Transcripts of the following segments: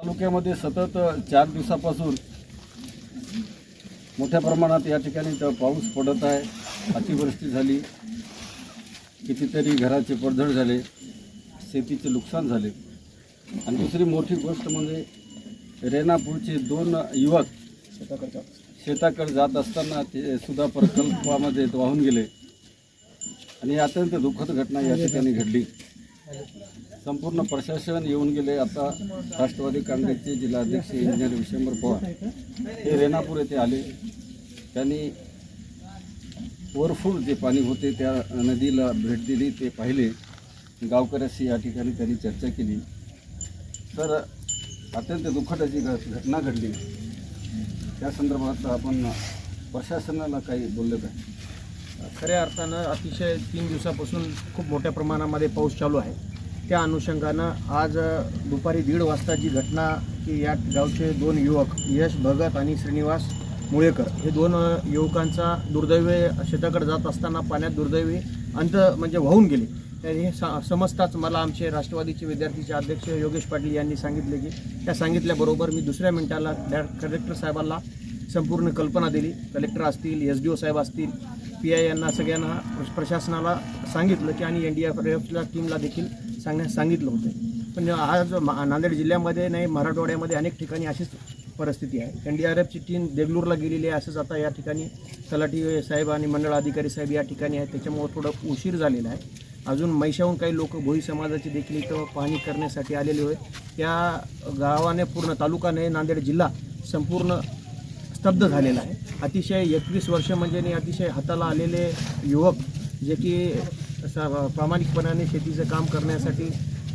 तालुक्यामध्ये सतत चार दिवसापासून मोठ्या प्रमाणात या ठिकाणी पाऊस पडत आहे. अतिवृष्टी झाली. कितीतरी घराचे पडझड झाले. शेतीचे नुकसान झाले. आणि दुसरी मोठी गोष्ट म्हणजे रेणापूरचे दोन युवक शेताकडे जात असताना ते सुद्धा प्रकल्पामध्ये वाहून गेले. आणि अत्यंत दुःखद घटना या ठिकाणी घडली. संपूर्ण प्रशासन येऊन गेले. आता राष्ट्रवादी काँग्रेसचे जिल्हाध्यक्ष इंजिनियर विशंभर पवार हे रेणापूर येथे आले. त्यांनी ओव्हरफुल जे पाणी होते त्या नदीला भेट दिली ते पाहिले. गावकऱ्याशी या ठिकाणी त्यांनी चर्चा केली. तर अत्यंत दुःखदाची घटना घडली. त्या संदर्भात आपण प्रशासनाला काही बोललं का? खऱ्या अर्थानं अतिशय तीन दिवसापासून खूप मोठ्या प्रमाणामध्ये पाऊस चालू आहे. त्या अनुषंगानं आज दुपारी दीड वाजता जी घटना की या गावचे दोन युवक यश भगत आणि श्रीनिवास मुळेकर हे दोन युवकांचा दुर्दैवी शेताकडे जात असताना पाण्यात दुर्दैवी अंत म्हणजे वाहून गेले. तर हे समजताच मला आमचे राष्ट्रवादीचे विद्यार्थीचे अध्यक्ष योगेश पाटील यांनी सांगितले की त्या सांगितल्याबरोबर मी दुसऱ्या मिनिटाला कलेक्टर साहेबांना संपूर्ण कल्पना दिली. कलेक्टर असतील एस डी ओ साहेब असतील पी आय यांना सगळ्यांना प्रशासनाला सांगितलं की आणि एन डी एफ एफच्या टीमला देखील सांगण्यास सांगितलं होतं. पण आज मा- नांदेड जिल्ह्यामध्ये नाही मराठवाड्यामध्ये अनेक ठिकाणी अशीच परिस्थिती आहे. एन डी आर एफची टीम देगलूरला गेलेली आहे असंच आता या ठिकाणी तलाठी साहेब आणि मंडळ अधिकारी साहेब या ठिकाणी आहेत. त्याच्यामुळं थोडं उशीर झालेला आहे. अजून मैशाहून काही लोक भोई समाजाची देखील इथं पाहणी करण्यासाठी आलेले होते. त्या गावाने पूर्ण तालुकाने नांदेड जिल्हा संपूर्ण स्तब्ध झालेला आहे. अतिशय एकवीस वर्ष म्हणजे अतिशय हाताला आलेले युवक जे की स- प्रामाणिकपणाने शेतीचं काम करण्यासाठी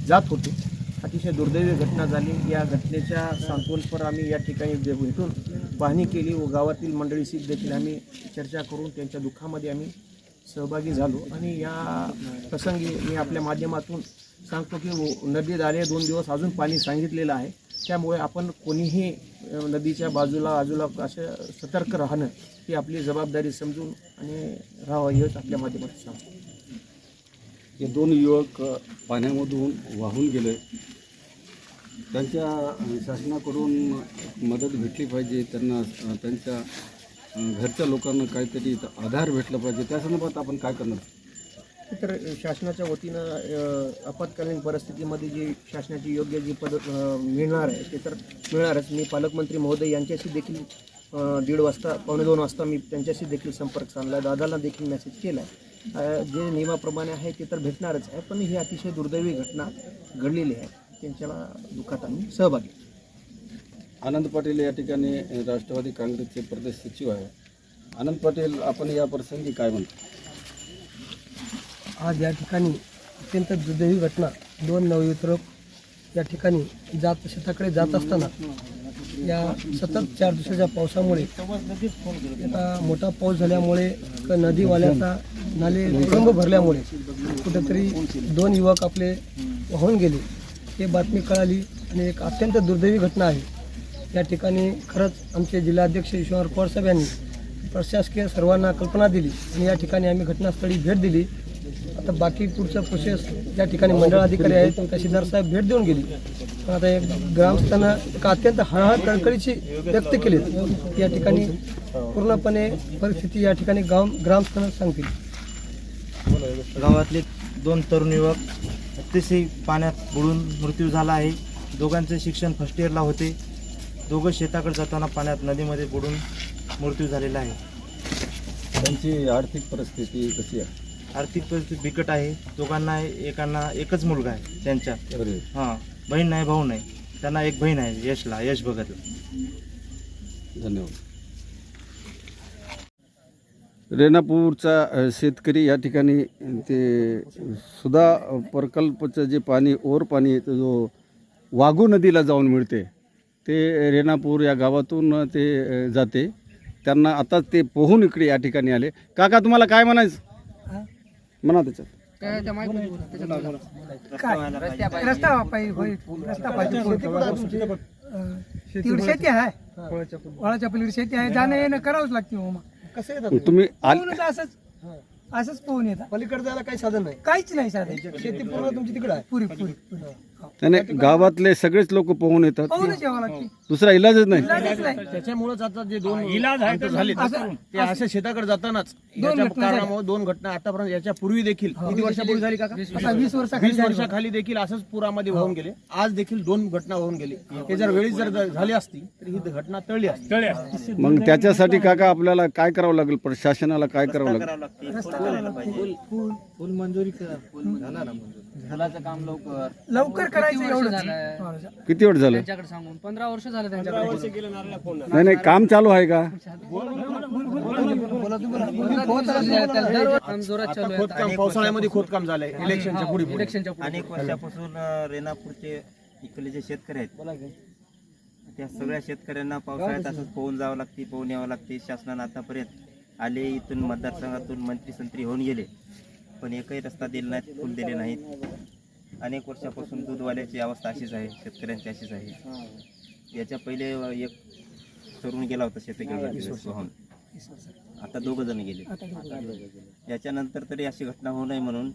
जात होते. अतिशय दुर्दैवी घटना झाली. या घटनेच्या सांत्वनपर आम्ही या ठिकाणी भेटून पाहणी केली व गावातील मंडळीशी देखील आम्ही चर्चा करून त्यांच्या दुःखामध्ये आम्ही सहभागी झालो. आणि या प्रसंगी मी आपल्या माध्यमातून सांगतो की नदीत आले दोन दिवस अजून पाणी सांगितलेलं आहे. त्यामुळे आपण कोणीही नदीच्या बाजूला बाजूला असं सतर्क राहणं ही आपली जबाबदारी समजून आणि राहावं हेच आपल्या माध्यमातून सांगतो. हे दोन युवक पाण्यामधून वाहून गेले. त्यांच्या शासनाकडून मदत भेटली पाहिजे. त्यांना त्यांच्या घरच्या लोकांना काहीतरी आधार भेटला पाहिजे. त्या संदर्भात आपण काय करणार? तर शासनाच्या वतीनं आपत्कालीन परिस्थितीमध्ये जी शासनाची योग्य जी पद्धत मिळणार आहे ते तर मिळणारच. मी पालकमंत्री महोदय यांच्याशी देखील दीड वाजता पावणे दोन वाजता मी त्यांच्याशी देखील संपर्क साधला. दादाला देखील मेसेज केला आहे जे नियमाप्रमाणे आहे ते तर भेटणारच आहे पण ही अतिशय दुर्दैवी घटना घडलेली आहे. त्यांच्या दुःखात आम्ही सहभागी आनंद पाटील या ठिकाणी राष्ट्रवादी काँग्रेसचे प्रदेश सचिव आहे. आनंद पाटील आपण या प्रसंगी काय म्हणतो? आज या ठिकाणी अत्यंत दुर्दैवी घटना दोन नवयुवक या ठिकाणी जात शेताकडे जात असताना या सतत चार दिवसाच्या पावसामुळे आता मोठा पाऊस झाल्यामुळे क- नदीवाल्याचा नाले तुडुंब भरल्यामुळे कुठेतरी दोन युवक आपले वाहून गेले. हे बातमी कळाली आणि एक अत्यंत दुर्दैवी घटना आहे. या ठिकाणी खरंच आमचे जिल्हाध्यक्ष ईश्वर पवार साहेब यांनी प्रशासकीय सर्वांना कल्पना दिली आणि या ठिकाणी आम्ही घटनास्थळी भेट दिली. आता बाकी पुढचं प्रोसेस या ठिकाणी मंडळ अधिकारी आहेत तहसीलदार साहेब भेट देऊन गेली. पण आता एक ग्रामस्थांना एक अत्यंत हळहळ कळकळीची व्यक्त केली. या ठिकाणी पूर्णपणे परिस्थिती या ठिकाणी गाव ग्रामस्थांना सांगतील. गावातले दोन तरुण युवक अतिशय पाण्यात बुडून मृत्यू झाला आहे. दोघांचे शिक्षण फर्स्ट इयरला होते. दोघं शेताकडे जाताना पाण्यात नदीमध्ये बुडून मृत्यू झालेला आहे. त्यांची आर्थिक परिस्थिती कशी आहे? आर्थिक परिस्थिती बिकट आहे. दोघांना एकांना एकच मुलगा आहे त्यांच्या. हां. बहीण नाही भाऊ नाही. त्यांना एक बहीण आहे यशला यश भगतला धन्यवाद. रेणापूरचा शेतकरी या ठिकाणी ते सुधा प्रकल्पचं जे पाणी ओर पाणी जो वाघू नदीला जाऊन मिळते ते रेणापूर या गावातून ते जाते. त्यांना आता ते पोहून इकडे या ठिकाणी आले. काका तुम्हाला काय म्हणायचं? म्हणा त्याच्यात. रस्ता पाहिजे रस्ता पाहिजे तीड शेती आहे. वळाच्या पलीकडे शेती आहे. जाणं येणं करावंच लागते हो मग. कसं तुम्ही आल येतात असंच असंच पोहून येतात. पलीकडे जायला काही साधन नाही. काहीच नाही साधं शेती पूर्ण तुमची तिकडे आहे. पुरी पुरी पुरी. त्याने गावातले सगळेच लोक पोहून येतात. पाहूनच यावं लागते. दुसरा इलाजच नाही. इलाजच नाही. त्याच्यामुळेच आता जे दोन इलाज झाले. ते असे शेताकडे जातानाच याच्या कारणामुळे दोन घटना आतापर्यंत याच्या पूर्वी देखील. किती वर्षापूर्वी झाली का आता वीस वर्षाखाली वीस वर्षाखाली देखील असंच पुरामध्ये वाहून गेले. आज देखील दोन घटना वाहून गेले. हे जर वेळीच जर झाली असती तर ही घटना टळली असती. मग त्याच्यासाठी काका आपल्याला काय करावं लागेल? प्रशासनाला काय करावं लागेल? करावं लागते. फुल मंजुरी करा. झाला ना मंजूर. लवकर. करायचं एवढं किती वेळ झालं? त्यांच्याकडे सांगून. पंधरा वर्ष झालं त्यांच्याकडे. नाही नाही काम चालू आहे का काम जोरात चालू आहे खोदकाम पावसाळ्यामध्ये खोदकाम झालंय. इलेक्शनच्या पुढे पुढे. इलेक्शनच्या पुढे. अनेक वर्षापासून अ, रेणापूरचे इकडले जे शेतकरी आहेत त्या सगळ्या शेतकऱ्यांना पावसाळ्यात असंच पोहून जावं लागते पोहून यावं लागते. शासनानं आतापर्यंत आले इथून मतदारसंघातून मंत्री संत्री होऊन गेले. पण एकही रस्ता दिला नाहीत फुल दिले नाहीत. अनेक वर्षापासून दूधवाल्याची अवस्था अशीच आहे शेतकऱ्यांची अशीच आहे. याच्या पहिले एक तरुण गेला होता शेतकरी वाहून आता दोघ जण गेले. याच्यानंतर तरी अशी घटना होऊ नये म्हणून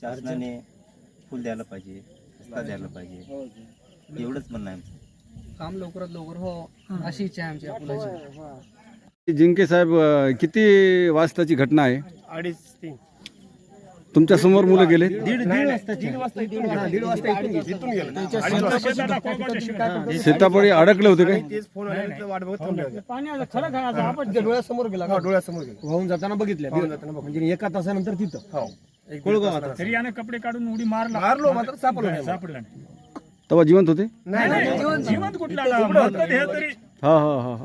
शासनाने फुल द्यायला पाहिजे रस्ता द्यायला पाहिजे. एवढंच म्हणणं आहे आमचं. काम लवकरात लवकर हो अशी इच्छा आहे आमची जिंके साहेब किती वाजताची घटना आहे? अडीच तीन. तुमच्यासमोर मुलं गेले? दीड दीड वाजता दीड वाजता इथून दीड इथून गेले. अडकले होते काय? तेच फोन वाट बघत थांबले होते. आपण डोळ्यासमोर गेला. हा, डोळ्यासमोर गेले. वाहून जाताना बघितले वाहून जाताना बघ- म्हणजे एका तासानंतर तिथं. हो. तरी याने कपडे काढून उडी मारला. मारलो मात्र सापडलो नाही. सापडला नाही. तेव्हा जिवंत होते? नाही जिवंत. कुठला आला? मरतं हे तरी हा हा हा हा.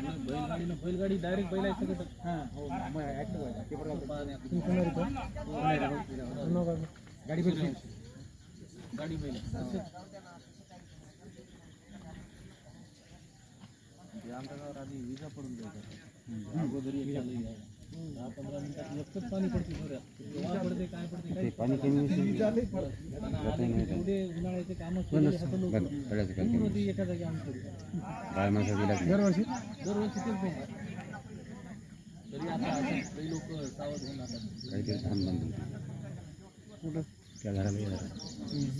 बैलगाडी डायरेक्ट बैल आहे. गाडी बैल गाडी बैल आमच्या गावात आधी विजा पडून द्यायचा अगोदर दहा पंधरा म्हणलं तिकडून असं गेले जरा का, हुसळलं. काय कशी हात काय दिसलं माणसं आलीत म्हणले काही तिथे थांबल्या त्या वळाचा कटला काही लोक त्या